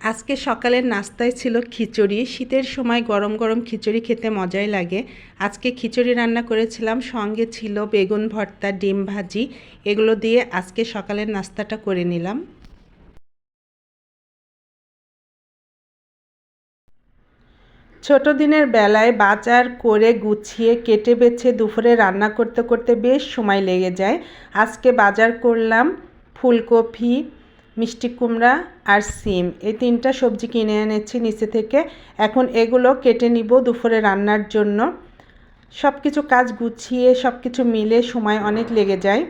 আজকে সকালের নাস্তায় ছিল খিচুড়ি। শীতের সময় গরম গরম খিচুড়ি খেতে মজাই লাগে। আজকে খিচুড়ি রান্না করেছিলাম। সঙ্গে ছিল বেগুন ভর্তা, ডিম ভাজি। এগুলো দিয়ে আজকে সকালের নাস্তাটা করে নিলাম। ছোট দিনের বেলায় বাজার করে গুছিয়ে কেটে বেছে দুপুরে রান্না করতে করতে বেশ সময় লেগে যায়। আজকে বাজার করলাম ফুলকপি মিষ্টি কুমড়া আর সিম। এই তিনটা সবজি কিনে এনেছি নিচে থেকে। এখন এগুলো কেটে নিব দুপুরে রান্নার জন্য। সব কিছু কাজ গুছিয়ে সব কিছু মিলে সময় অনেক লেগে যায়।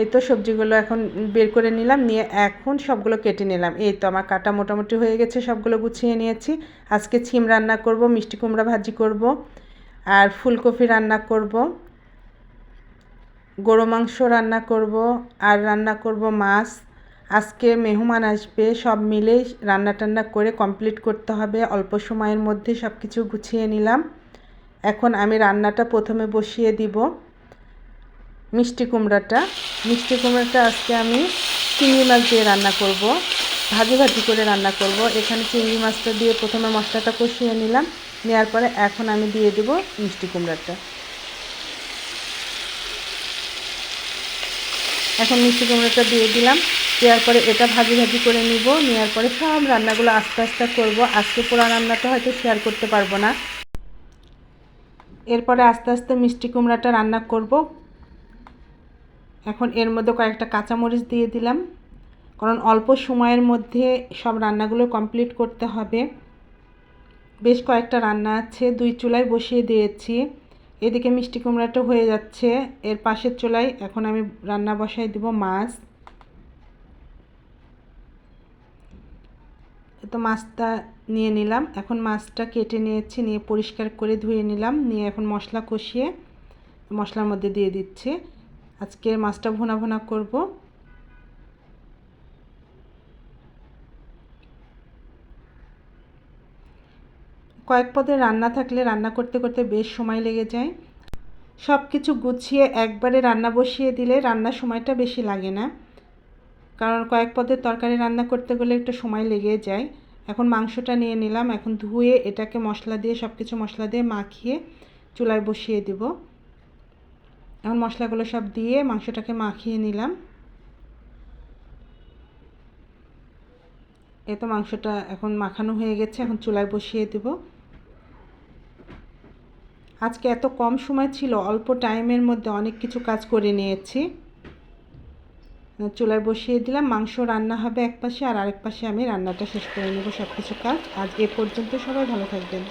এই তো সবজিগুলো এখন বের করে নিলাম, নিয়ে এখন সবগুলো কেটে নিলাম। এই তো আমার কাটা মোটামুটি হয়ে গেছে, সবগুলো গুছিয়ে নিয়েছি। আজকে ছিম রান্না করব, মিষ্টি কুমড়া ভাজি করব, আর ফুলকপি রান্না করব। গরু মাংস রান্না করব, আর রান্না করব মাছ। আজকে মেহমান আসবে, সব মিলে রান্না টান্না করে কমপ্লিট করতে হবে। অল্প সময়ের মধ্যে সব কিছু গুছিয়ে নিলাম। এখন আমি রান্নাটা প্রথমে বসিয়ে দিব। মিষ্টি কুমড়াটা। মিষ্টি কুমড়াটা আজকে আমি চিংড়ি মাছ দিয়ে রান্না করব। ভাজি ভাজি করে রান্না করব। এখানে চিংড়ি মাছটা দিয়ে প্রথমে মশলাটা কষিয়ে নিলাম। নেওয়ার পরে এখন আমি দিয়ে দেব মিষ্টি কুমড়াটা। এখন মিষ্টি কুমড়োটা দিয়ে দিলাম। দেওয়ার পরে এটা ভাজি ভাজি করে নিব। নেওয়ার পরে সব রান্নাগুলো আস্তে আস্তে করব। আজকে পুরো রান্নাটা হয়তো শেয়ার করতে পারব না। এরপরে আস্তে আস্তে মিষ্টি কুমড়াটা রান্না করব। এখন এর মধ্যে কয়েকটা কাঁচামরিচ দিয়ে দিলাম। কারণ অল্প সময়ের মধ্যে সব রান্নাগুলো কমপ্লিট করতে হবে। বেশ কয়েকটা রান্না আছে। দুই চুলায় বসিয়ে দিয়েছি। এদিকে মিষ্টি কুমড়াটা হয়ে যাচ্ছে। এর পাশের চুলায় এখন আমি রান্না বসাই দিব মাছ। তো মাছটা নিয়ে নিলাম। এখন মাছটা কেটে নিয়েছি, নিয়ে পরিষ্কার করে ধুয়ে নিলাম। নিয়ে এখন মশলা কষিয়ে মশলার মধ্যে দিয়ে দিচ্ছি। আজকে মাছটা ভোনা ভোনা করব। কয়েক পদের রান্না থাকলে রান্না করতে করতে বেশ সময় লেগে যায়। সব কিছু গুছিয়ে একবারে রান্না বসিয়ে দিলে রান্নার সময়টা বেশি লাগে না। কারণ কয়েক পদের তরকারি রান্না করতে গেলে একটু সময় লেগে যায়। এখন মাংসটা নিয়ে নিলাম, এখন ধুয়ে এটাকে মশলা দিয়ে সব কিছু মশলা দিয়ে মাখিয়ে চুলায় বসিয়ে দেব। এখন মশলাগুলো সব দিয়ে মাংসটাকে মাখিয়ে নিলাম। এ তো মাংসটা এখন মাখানো হয়ে গেছে, এখন চুলায় বসিয়ে দেব। আজকে এত কম সময় ছিল, অল্প টাইমের মধ্যে অনেক কিছু কাজ করে নিয়েছি। চুলায় বসিয়ে দিলাম, মাংস রান্না হবে এক পাশে আর আরেক পাশে আমি রান্নাটা শেষ করে নেব সব কিছু কাজ। আজ এ পর্যন্ত সবাই ভালো থাকবেন।